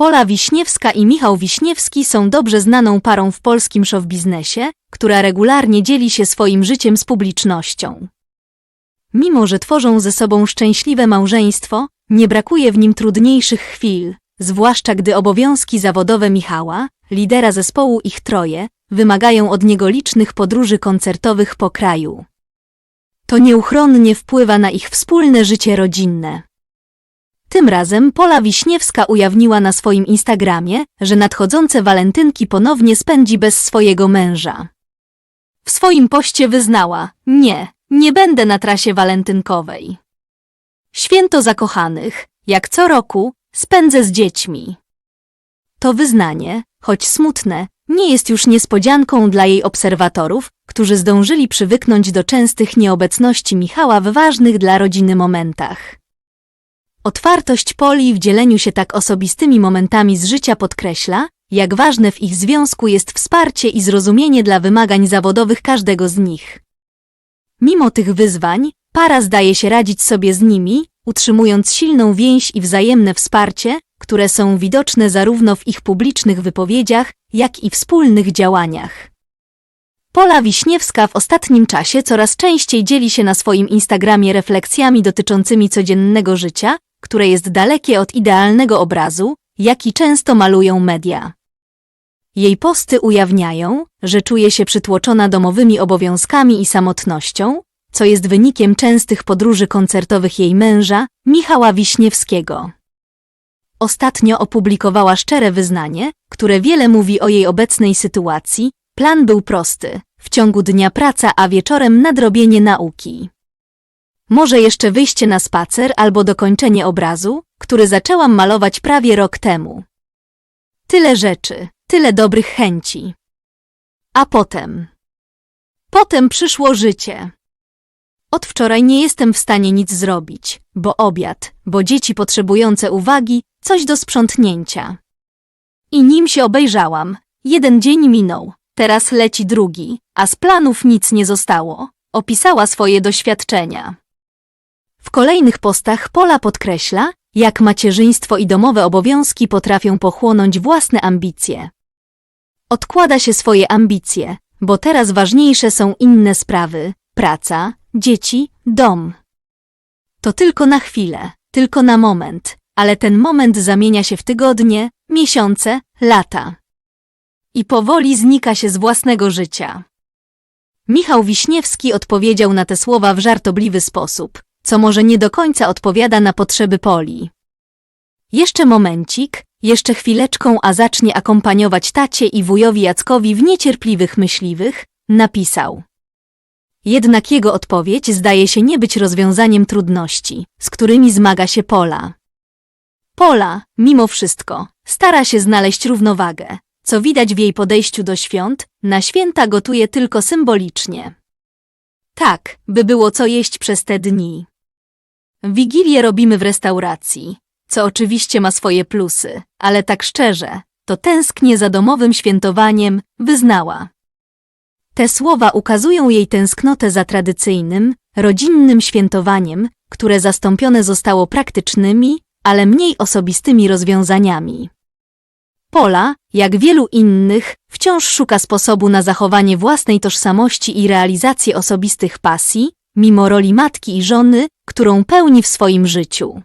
Pola Wiśniewska i Michał Wiśniewski są dobrze znaną parą w polskim showbiznesie, która regularnie dzieli się swoim życiem z publicznością. Mimo, że tworzą ze sobą szczęśliwe małżeństwo, nie brakuje w nim trudniejszych chwil, zwłaszcza gdy obowiązki zawodowe Michała, lidera zespołu ich troje, wymagają od niego licznych podróży koncertowych po kraju. To nieuchronnie wpływa na ich wspólne życie rodzinne. Tym razem Pola Wiśniewska ujawniła na swoim Instagramie, że nadchodzące walentynki ponownie spędzi bez swojego męża. W swoim poście wyznała: Nie, nie będę na trasie walentynkowej. Święto zakochanych, jak co roku, spędzę z dziećmi. To wyznanie, choć smutne, nie jest już niespodzianką dla jej obserwatorów, którzy zdążyli przywyknąć do częstych nieobecności Michała w ważnych dla rodziny momentach. Otwartość Poli w dzieleniu się tak osobistymi momentami z życia podkreśla, jak ważne w ich związku jest wsparcie i zrozumienie dla wymagań zawodowych każdego z nich. Mimo tych wyzwań, para zdaje się radzić sobie z nimi, utrzymując silną więź i wzajemne wsparcie, które są widoczne zarówno w ich publicznych wypowiedziach, jak i wspólnych działaniach. Pola Wiśniewska w ostatnim czasie coraz częściej dzieli się na swoim Instagramie refleksjami dotyczącymi codziennego życia, które jest dalekie od idealnego obrazu, jaki często malują media. Jej posty ujawniają, że czuje się przytłoczona domowymi obowiązkami i samotnością, co jest wynikiem częstych podróży koncertowych jej męża, Michała Wiśniewskiego. Ostatnio opublikowała szczere wyznanie, które wiele mówi o jej obecnej sytuacji. Plan był prosty: w ciągu dnia praca, a wieczorem nadrobienie nauki. Może jeszcze wyjście na spacer albo dokończenie obrazu, który zaczęłam malować prawie rok temu. Tyle rzeczy, tyle dobrych chęci. A potem. Potem przyszło życie. Od wczoraj nie jestem w stanie nic zrobić, bo obiad, bo dzieci potrzebujące uwagi, coś do sprzątnięcia. I nim się obejrzałam, jeden dzień minął, teraz leci drugi, a z planów nic nie zostało. Opisała swoje doświadczenia. W kolejnych postach Pola podkreśla, jak macierzyństwo i domowe obowiązki potrafią pochłonąć własne ambicje. Odkłada się swoje ambicje, bo teraz ważniejsze są inne sprawy praca, dzieci, dom. To tylko na chwilę, tylko na moment, ale ten moment zamienia się w tygodnie, miesiące, lata. I powoli znika się z własnego życia. Michał Wiśniewski odpowiedział na te słowa w żartobliwy sposób, co może nie do końca odpowiada na potrzeby Poli. Jeszcze momencik, jeszcze chwileczką, a zacznie akompaniować tacie i wujowi Jackowi w niecierpliwych myśliwych, napisał. Jednak jego odpowiedź zdaje się nie być rozwiązaniem trudności, z którymi zmaga się Pola. Pola, mimo wszystko, stara się znaleźć równowagę, co widać w jej podejściu do świąt, na święta gotuje tylko symbolicznie. Tak, by było co jeść przez te dni. Wigilię robimy w restauracji, co oczywiście ma swoje plusy, ale tak szczerze, to tęsknię za domowym świętowaniem, wyznała. Te słowa ukazują jej tęsknotę za tradycyjnym, rodzinnym świętowaniem, które zastąpione zostało praktycznymi, ale mniej osobistymi rozwiązaniami. Pola, jak wielu innych, wciąż szuka sposobu na zachowanie własnej tożsamości i realizację osobistych pasji, mimo roli matki i żony, którą pełni w swoim życiu.